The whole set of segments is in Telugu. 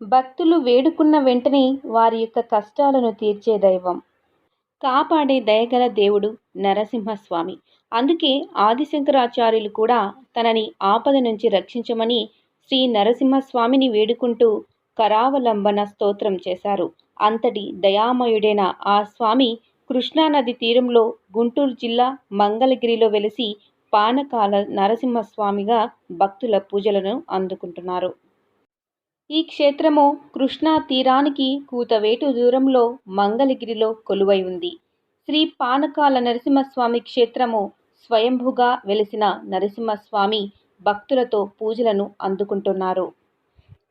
భక్తులు వేడుకున్న వెంటనే వారి యొక్క కష్టాలను తీర్చే దైవం. కాపాడే దయగల దేవుడు నరసింహస్వామి. అందుకే ఆదిశంకరాచార్యులు కూడా తనని ఆపద నుంచి రక్షించమని శ్రీ నరసింహస్వామిని వేడుకుంటూ కరావలంబన స్తోత్రం చేశారు. అంతటి దయామయుడైన ఆ స్వామి కృష్ణానది తీరంలో గుంటూరు జిల్లా మంగళగిరిలో వెలిసి పానకాల నరసింహస్వామిగా భక్తుల పూజలను అందుకుంటున్నారు. ఈ క్షేత్రము కృష్ణా తీరానికి కూతవేటు దూరంలో మంగళగిరిలో కొలువై ఉంది. శ్రీ పానకాల నరసింహస్వామి క్షేత్రము స్వయంభుగా వెలిసిన నరసింహస్వామి భక్తులతో పూజలను అందుకుంటున్నారు.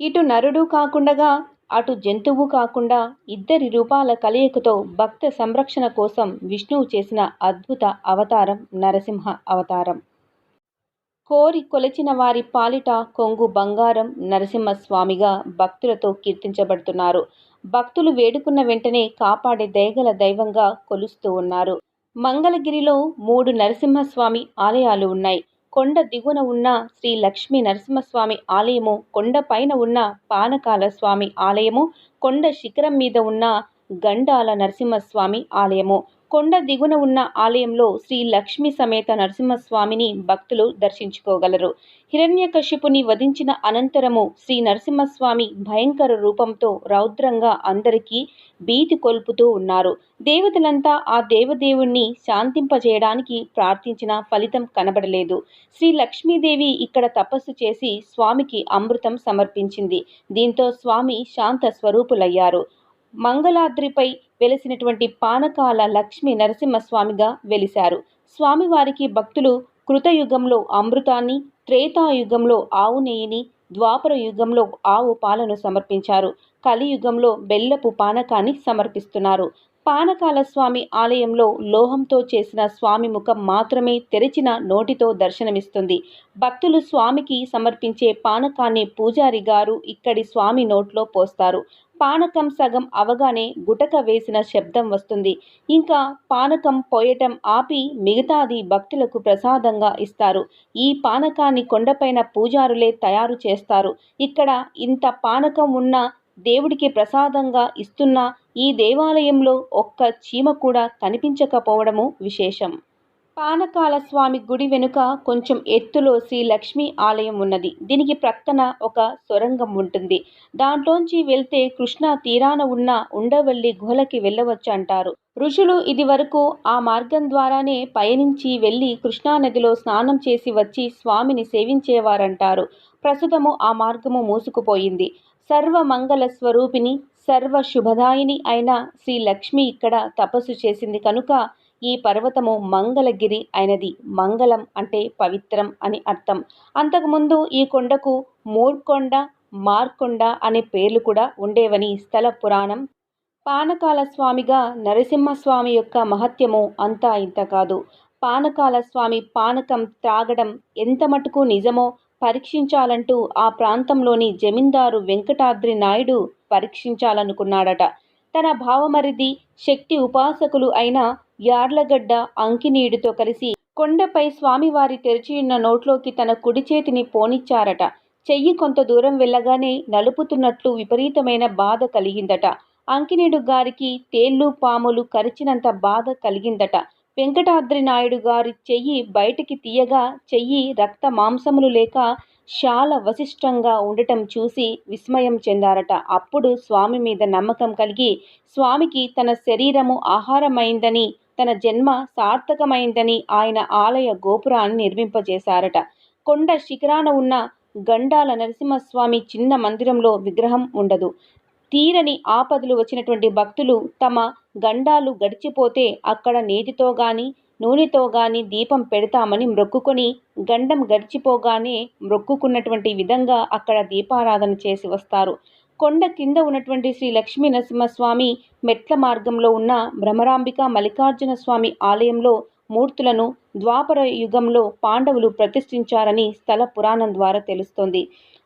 ఇటు నరుడు కాకుండా అటు జంతువు కాకుండా ఇద్దరి రూపాల కలయికతో భక్త సంరక్షణ కోసం విష్ణువు చేసిన అద్భుత అవతారం నరసింహ అవతారం. కోరి కొలిచిన వారి పాలిట కొంగు బంగారం నరసింహస్వామిగా భక్తులతో కీర్తించబడుతున్నారు. భక్తులు వేడుకున్న వెంటనే కాపాడే దయగల దైవంగా కొలుస్తూ ఉన్నారు. మంగళగిరిలో మూడు నరసింహస్వామి ఆలయాలు ఉన్నాయి. కొండ దిగువన ఉన్న శ్రీ లక్ష్మీ నరసింహస్వామి ఆలయము కొండ పైన ఉన్న పానకాల స్వామి ఆలయము కొండ శిఖరం మీద ఉన్న గండాల నరసింహస్వామి ఆలయము కొండ దిగున ఉన్న ఆలయంలో శ్రీ లక్ష్మీ సమేత నరసింహస్వామిని భక్తులు దర్శించుకోగలరు. హిరణ్యకశ్యపుని వధించిన అనంతరము శ్రీ నరసింహస్వామి భయంకర రూపంతో రౌద్రంగా అందరికీ భీతి కొల్పుతూ ఉన్నారు. దేవతలంతా ఆ దేవదేవుణ్ణి శాంతింపజేయడానికి ప్రార్థించిన ఫలితం కనబడలేదు. శ్రీ లక్ష్మీదేవి ఇక్కడ తపస్సు చేసి స్వామికి అమృతం సమర్పించింది. దీంతో స్వామి శాంత స్వరూపులయ్యారు. మంగళాద్రిపై వెలిసినటువంటి పానకాల లక్ష్మీ నరసింహస్వామిగా వెలిశారు. స్వామివారికి భక్తులు కృతయుగంలో అమృతాన్ని త్రేతాయుగంలో ఆవు నెయ్యిని ద్వాపర యుగంలో ఆవు పాలను సమర్పించారు. కలియుగంలో బెల్లపు పానకాన్ని సమర్పిస్తున్నారు. పానకాల స్వామి ఆలయంలో లోహంతో చేసిన స్వామి ముఖం మాత్రమే తెరిచిన నోటితో దర్శనమిస్తుంది. భక్తులు స్వామికి సమర్పించే పానకాన్ని పూజారి గారు ఇక్కడి స్వామి నోట్లో పోస్తారు. పానకం సగం అవగానే గుటక వేసిన శబ్దం వస్తుంది. ఇంకా పానకం పోయటం ఆపి మిగతాది భక్తులకు ప్రసాదంగా ఇస్తారు. ఈ పానకాన్ని కొండపైన పూజారులే తయారు చేస్తారు. ఇక్కడ ఇంత పానకం ఉన్న దేవుడికి ప్రసాదంగా ఇస్తున్న ఈ దేవాలయంలో ఒక్క చీమ కూడా కనిపించకపోవడము విశేషం. పానకాల స్వామి గుడి వెనుక కొంచెం ఎత్తులో శ్రీ లక్ష్మీ ఆలయం ఉన్నది. దీనికి ప్రక్కన ఒక సొరంగం ఉంటుంది. దాంట్లోంచి వెళ్తే కృష్ణా తీరాన ఉన్న ఉండవల్లి గుహలకి వెళ్ళవచ్చు అంటారు. ఋషులు ఇది వరకు ఆ మార్గం ద్వారానే పయనించి వెళ్ళి కృష్ణానదిలో స్నానం చేసి వచ్చి స్వామిని సేవించేవారంటారు. ప్రస్తుతము ఆ మార్గము మూసుకుపోయింది. సర్వ మంగళ స్వరూపిణి సర్వ శుభదాయిని అయిన శ్రీ లక్ష్మి ఇక్కడ తపస్సు చేసింది కనుక ఈ పర్వతము మంగళగిరి అయినది. మంగళం అంటే పవిత్రం అని అర్థం. అంతకుముందు ఈ కొండకు మూర్కొండ మార్కొండ అనే పేర్లు కూడా ఉండేవని స్థల పురాణం. పానకాల స్వామిగా నరసింహస్వామి యొక్క మహత్యము అంతా ఇంత కాదు. పానకాల స్వామి పానకం త్రాగడం ఎంత మటుకు నిజమో పరీక్షించాలంటూ ఆ ప్రాంతంలోని జమీందారు వెంకటాద్రి నాయుడు పరీక్షించాలనుకున్నాడట. తన భావమరిది శక్తి ఉపాసకులు అయిన యార్లగడ్డ అంకినీయుడితో కలిసి కొండపై స్వామివారి తెరిచియున్న నోట్లోకి తన కుడి చేతిని పోనిచ్చారట. చెయ్యి కొంత దూరం వెళ్ళగానే నలుపుతున్నట్లు విపరీతమైన బాధ కలిగిందట. అంకినీడు గారికి తేళ్ళు పాములు కరిచినంత బాధ కలిగిందట. వెంకటాద్రి నాయుడు గారి చెయ్యి బయటికి తీయగా చెయ్యి రక్త మాంసములు లేక శాల వశిష్టంగా ఉండటం చూసి విస్మయం చెందారట. అప్పుడు స్వామి మీద నమ్మకం కలిగి స్వామికి తన శరీరము ఆహారమైందని తన జన్మ సార్థకమైందని ఆయన ఆలయ గోపురాన్ని నిర్మింపజేశారట. కొండ శిఖరాన ఉన్న గండాల నరసింహస్వామి చిన్న మందిరంలో విగ్రహం ఉండదు. తీరని ఆపదలు వచ్చినటువంటి భక్తులు తమ గండాలు గడిచిపోతే అక్కడ నీటితో గాని నూనెతో గాని దీపం పెడతామని మ్రొక్కుకొని గండం గడిచిపోగానే మ్రొక్కుకున్నటువంటి విధంగా అక్కడ దీపారాధన చేసి వస్తారు. కొండ కింద ఉన్నటువంటి శ్రీ లక్ష్మీ నరసింహస్వామి మెట్ల మార్గంలో ఉన్న భ్రమరాంబిక మల్లికార్జున స్వామి ఆలయంలో మూర్తులను ద్వాపర యుగంలో పాండవులు ప్రతిష్ఠించారని స్థల పురాణం ద్వారా తెలుస్తోంది.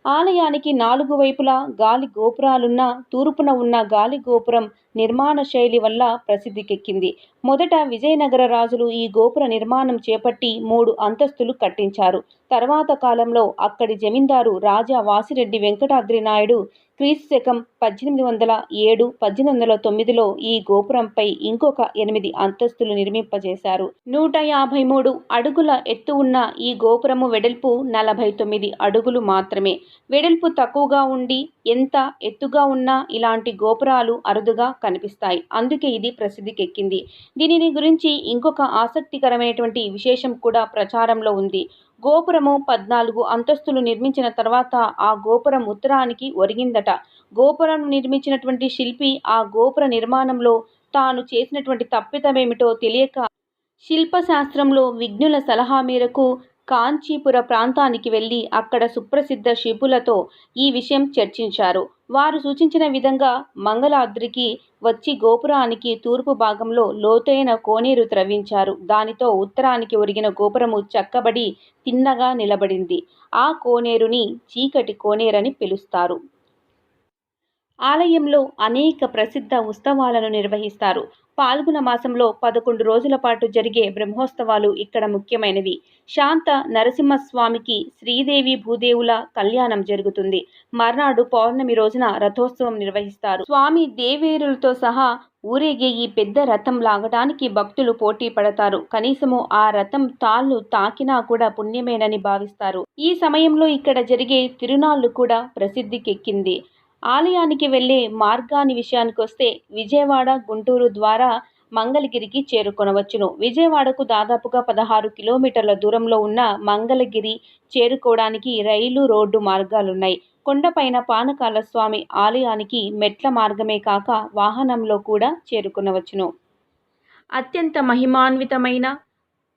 ఆలయానికి నాలుగు వైపులా గాలి గోపురాలున్న తూర్పున ఉన్న గాలి గోపురం నిర్మాణ శైలి వల్ల ప్రసిద్ధికెక్కింది. మొదట విజయనగర రాజులు ఈ గోపుర నిర్మాణం చేపట్టి మూడు అంతస్తులు కట్టించారు. తర్వాత కాలంలో అక్కడి జమీందారు రాజా వాసిరెడ్డి వెంకటాద్రి నాయుడు క్రీస్తు శకం పద్దెనిమిది వందల ఏడు పద్దెనిమిది వందల తొమ్మిదిలో ఈ గోపురంపై ఇంకొక ఎనిమిది అంతస్తులు నిర్మింపజేశారు. నూట యాభై మూడు అడుగుల ఎత్తు ఉన్న ఈ గోపురము వెడల్పు నలభై తొమ్మిది అడుగులు మాత్రమే. వెడల్పు తక్కువగా ఉండి ఎంత ఎత్తుగా ఉన్నా ఇలాంటి గోపురాలు అరుదుగా కనిపిస్తాయి. అందుకే ఇది ప్రసిద్ధికెక్కింది. దీనిని గురించి ఇంకొక ఆసక్తికరమైనటువంటి విశేషం కూడా ప్రచారంలో ఉంది. గోపురము పద్నాలుగు అంతస్తులు నిర్మించిన తర్వాత ఆ గోపురం ఉత్తరానికి ఒరిగిందట. గోపురం నిర్మించినటువంటి శిల్పి ఆ గోపుర నిర్మాణంలో తాను చేసినటువంటి తప్పితమేమిటో తెలియక శిల్పశాస్త్రంలో విఘ్నుల సలహా మేరకు కాంచీపుర ప్రాంతానికి వెళ్ళి అక్కడ సుప్రసిద్ధ శిపులతో ఈ విషయం చర్చించారు. వారు సూచించిన విధంగా మంగళాద్రికి వచ్చి గోపురానికి తూర్పు భాగంలో లోతైన కోనేరు త్రవ్వించారు దానితో ఉత్తరానికి ఒరిగిన గోపురము చక్కబడి తిన్నగా నిలబడింది. ఆ కోనేరుని చీకటి కోనేరని పిలుస్తారు. ఆలయంలో అనేక ప్రసిద్ధ ఉత్సవాలను నిర్వహిస్తారు. పాల్గొన మాసంలో పదకొండు రోజుల పాటు జరిగే బ్రహ్మోత్సవాలు ఇక్కడ ముఖ్యమైనవి. శాంత నరసింహస్వామికి శ్రీదేవి భూదేవుల కళ్యాణం జరుగుతుంది. మర్నాడు పౌర్ణమి రోజున రథోత్సవం నిర్వహిస్తారు. స్వామి దేవేరులతో సహా ఊరేగే ఈ పెద్ద రథం లాగడానికి భక్తులు పోటీ పడతారు. కనీసము ఆ రథం తాళ్ళు తాకినా కూడా పుణ్యమేనని భావిస్తారు. ఈ సమయంలో ఇక్కడ జరిగే తిరునాళ్ళు కూడా ప్రసిద్ధికెక్కింది. ఆలయానికి వెళ్ళే మార్గాన్ని విషయానికి వస్తే విజయవాడ గుంటూరు ద్వారా మంగళగిరికి చేరుకొనవచ్చును. విజయవాడకు దాదాపుగా పదహారు కిలోమీటర్ల దూరంలో ఉన్న మంగళగిరి చేరుకోవడానికి రైలు రోడ్డు మార్గాలున్నాయి. కొండపైన పానకాల స్వామి ఆలయానికి మెట్ల మార్గమే కాక వాహనంలో కూడా చేరుకునవచ్చును. అత్యంత మహిమాన్వితమైన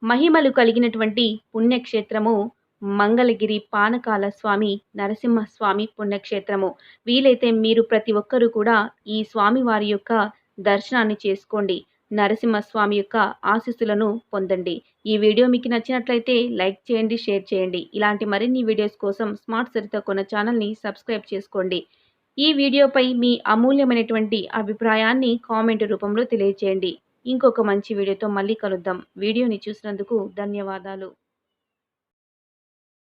మహిమలు కలిగినటువంటి పుణ్యక్షేత్రము మంగళగిరి పానకాల స్వామి నరసింహస్వామి పుణ్యక్షేత్రము. వీలైతే మీరు ప్రతి ఒక్కరూ కూడా ఈ స్వామి వారి యొక్క దర్శనాన్ని చేసుకోండి. నరసింహస్వామి యొక్క ఆశీస్సులను పొందండి. ఈ వీడియో మీకు నచ్చినట్లయితే లైక్ చేయండి షేర్ చేయండి. ఇలాంటి మరిన్ని వీడియోస్ కోసం స్మార్ట్ సరిత కొన్న ఛానల్ని సబ్స్క్రైబ్ చేసుకోండి. ఈ వీడియోపై మీ అమూల్యమైనటువంటి అభిప్రాయాన్ని కామెంట్ రూపంలో తెలియజేయండి ఇంకొక మంచి వీడియోతో మళ్ళీ కలుద్దాం. వీడియోని చూసినందుకు ధన్యవాదాలు.